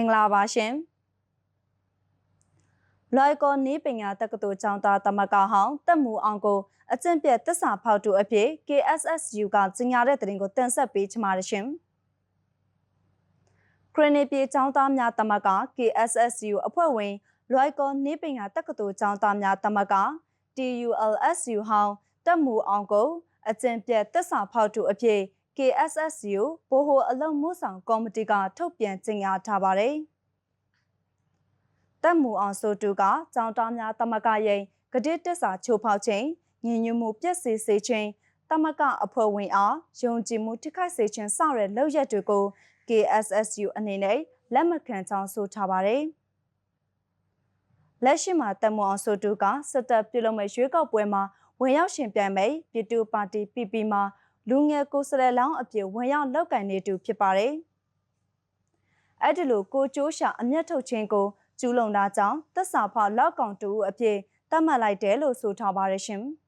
င်္ဂလာပါရှင်လွိုင်ကော်နီးပညာတက္ကသိုလ်ကျောင်းသားတမကဟောင်းတက်မူအောင်ကိုအကျင့်ပြတ်တစ္ဆာဖောက်တူအဖြစ် KSSU ကကြီးညာတဲ့တင်ကိုတင်ဆက်ပေးချမှာရှင်ခရနီပြည်ကျောင်းသားများတမက KSSU အဖွဲ့ဝင်လွိုင်ကော်နီးပညာတက္ကသိုလ်ကျောင်းသားများတမက TULSU ဟောင်းတက်မူအောင်ကိုအကျင့်ပြတ်တစ္ဆာဖောက်တူအဖြစ် KSSU ဘိုဟိုအလုံမှုဆောင်ကော်မတီကထုတ်ပြန်ကြေညာထားပါတယ်။တက်မူအောင်ဆိုတူကကြောင်သားများတမကရင်ဂတိတစ္ဆာချိုးဖောက်ခြင်းညီညွတ်မှုပြည့်စည်စေခြင်းတမကအဖွဲ့ဝင်အားယုံကြည်မှုထိခိုက်စေခြင်းစတဲ့လောက်ရက်တွေကို KSSU အနေနဲ့လက်မခံကြောင်းဆိုထားပါတယ်။လက်ရှိမှာတက်မူအောင်ဆိုတူကစစ်တပ်ပြုလုပ်မဲ့ရွေးကောက်ပွဲမှာဝင်ရောက်ရှင်ပြိုင်မဲ့ပြည်သူပါတီ PP မှာ လူငယ်ကိုစရလောင်းအပြည့်ဝင်ရောက်လောက်ကင်နေသူဖြစ်ပါတယ်။အဲ့ဒီလိုကိုကျိုးရှာအမျက်ထုတ်ခြင်းကိုကျူးလွန်တာကြောင့်သက်စာဖောက်လောက်ကောင်တူအပြည့်တတ်မှတ်လိုက်တယ်လို့ဆိုထားပါတယ်ရှင်။